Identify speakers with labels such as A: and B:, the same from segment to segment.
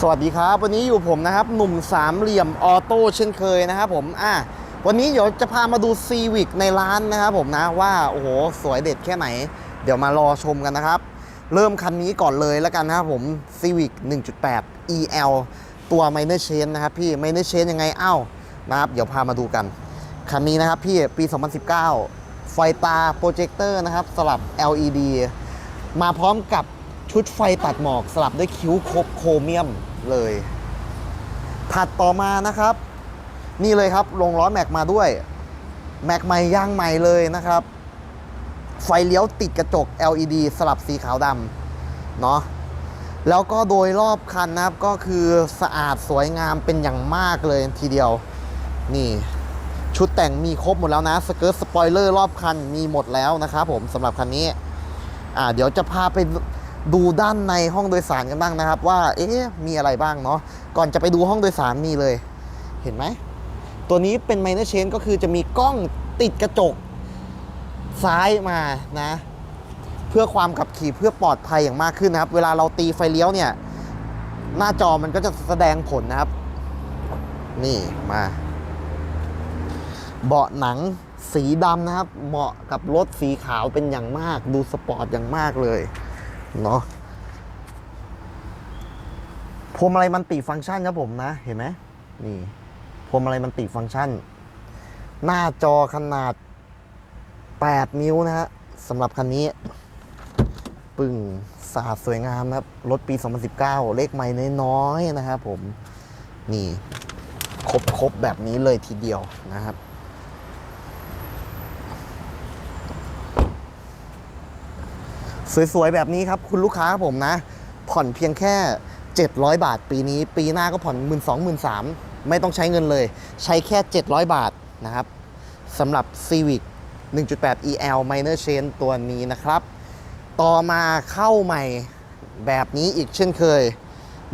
A: สวัสดีครับ วันนี้อยู่ผมนะครับหนุ่มสามเหลี่ยมออโต้เช่นเคยนะครับผมอะวันนี้เดี๋ยวจะพามาดูซีวิกในร้านนะครับผมนะว่าโอ้โหสวยเด็ดแค่ไหน เดี๋ยวมารอชมกันนะครับ เริ่มคันนี้ก่อนเลยแล้วกันนะครับผม Civic 1.8 EL ตัว Minor Chain นะครับพี่ Minor Chain ยังไงเอ้านะครับเดี๋ยวพามาดูกัน คันนี้นะครับพี่ปี 2019 ไฟตาโปรเจคเตอร์นะครับสลับ LED มาพร้อมกับ ชุดไฟตัดหมอกสลับด้วยคิ้วครบโครเมียมเลย ถัดต่อมานะครับ นี่เลยครับลงล้อแม็กมาด้วย แม็กใหม่ย่างใหม่เลยนะครับ ไฟเลี้ยวติดกระจก LED สลับสีขาวดำเนาะแล้วก็โดยรอบคันนะครับก็คือสะอาดสวยงามเป็นอย่างมากเลยทีเดียว นี่ ชุดแต่งมีครบหมดแล้วนะสเกิร์ตสปอยเลอร์รอบคันมีหมดแล้วนะครับผมสำหรับคันนี้อ่าเดี๋ยวจะพาไป ดูด้านในห้องโดยสารกันบ้างนะครับ ว่าเอ๊ะมีอะไรบ้างเนาะก่อนจะไปดูห้องโดยสารนี่เลย เห็นไหมตัวนี้เป็น minor change ก็คือจะมีกล้องติดกระจกซ้ายมานะ เพื่อความขับขี่เพื่อปลอดภัยอย่างมากขึ้นนะครับ เวลาเราตีไฟเลี้ยวเนี่ย หน้าจอมันก็จะแสดงผลนะครับ นี่มา เบาะหนังสีดำนะครับ เหมาะกับรถสีขาวเป็นอย่างมาก ดูสปอร์ตอย่างมากเลย เนาะพวงมาลัยมันติฟังก์ชันครับผมนะ เห็นไหมนี่พวงมาลัยมันติฟังก์ชัน หน้าจอขนาด 8 นิ้วนะฮะสำหรับคันนี้ ปึ่งสะอาดสวยงามนะครับ รถปี 2019 เลขไม่น้อยๆนะครับผม นี่ ครบๆแบบนี้เลยทีเดียวนะครับ สวยๆ แบบนี้ครับ คุณลูกค้าผมนะ ผ่อนเพียงแค่ 700 บาทปีนี้ ปีหน้าก็ผ่อน 1 2 0 0 0 3ไม่ต้องใช้เงินเลย ใช้แค่ 700 บาทนะครับสำหรับ Civic 1.8 EL Minor Chain ตัวนี้นะครับ ต่อมาเข้าใหม่แบบนี้อีกเช่นเคย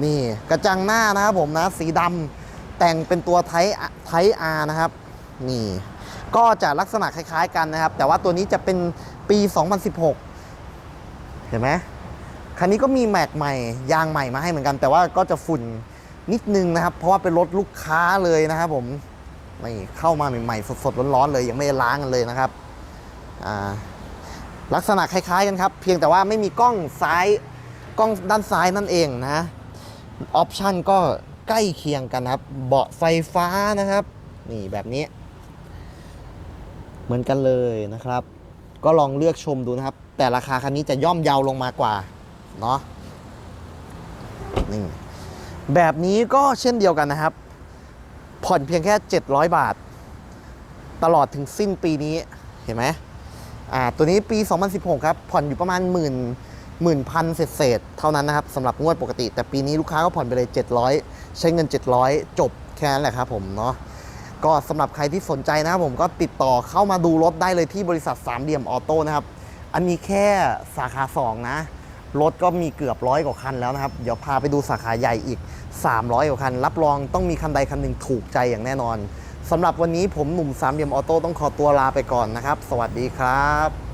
A: นี่กระจังหน้านะครับผมนะ สีดำแต่งเป็นตัวไทไทอาร์นะครับ นี่ ก็จะลักษณะคล้าย ๆ กันนะครับ แต่ว่าตัวนี้จะเป็นปี 2016 เห็นไหมคันนี้ก็มีแม็กใหม่ยางใหม่มาให้เหมือนกัน แต่ว่าก็จะฝุ่นนิดนึงนะครับ เพราะว่าเป็นรถลูกค้าเลยนะครับผมนี่เข้ามาใหม่ๆสดๆร้อนๆเลยยังไม่ได้ล้างกันเลยนะครับลักษณะคล้ายๆกันครับ เพียงแต่ว่าไม่มีกล้องซ้ายกล้องด้านซ้ายนั่นเองนะออปชันก็ใกล้เคียงกันครับ เบาะไฟฟ้านะครับ นี่แบบนี้ เหมือนกันเลยนะครับ ก็ลองเลือกชมดูนะครับ แต่ราคาคันนี้จะย่อมเยาวลงมากว่าเนาะนี่แบบนี้ก็เช่นเดียวกันนะครับ ผ่อนเพียงแค่ 700 บาท ตลอดถึงสิ้นปีนี้เห็นไหมอ่าตัวนี้ปี 2016 ครับ ผ่อนอยู่ประมาณหมื่นหมื่นพันเศษๆเท่านั้นนะครับสำหรับงวดปกติ แต่ปีนี้ลูกค้าก็ผ่อนไปเลย 700 ใช้เงิน 700 จบแค่นั้นแหละครับผมเนาะ ก็สำหรับใครที่สนใจนะครับผมก็ติดต่อเข้ามาดูรถได้เลยที่บริษัทสามเหลี่ยมออโต้นะครับ อันนี้แค่สาขา2นะรถก็มีเกือบร้อยกว่าคันแล้วนะครับ เดี๋ยวพาไปดูสาขาใหญ่อีก 300กว่าคัน รับรองต้องมีคันใดคันหนึ่งถูกใจอย่างแน่นอนสำหรับวันนี้ผมหนุ่มสามเหลี่ยมออโต้ต้องขอตัวลาไปก่อนนะครับ สวัสดีครับ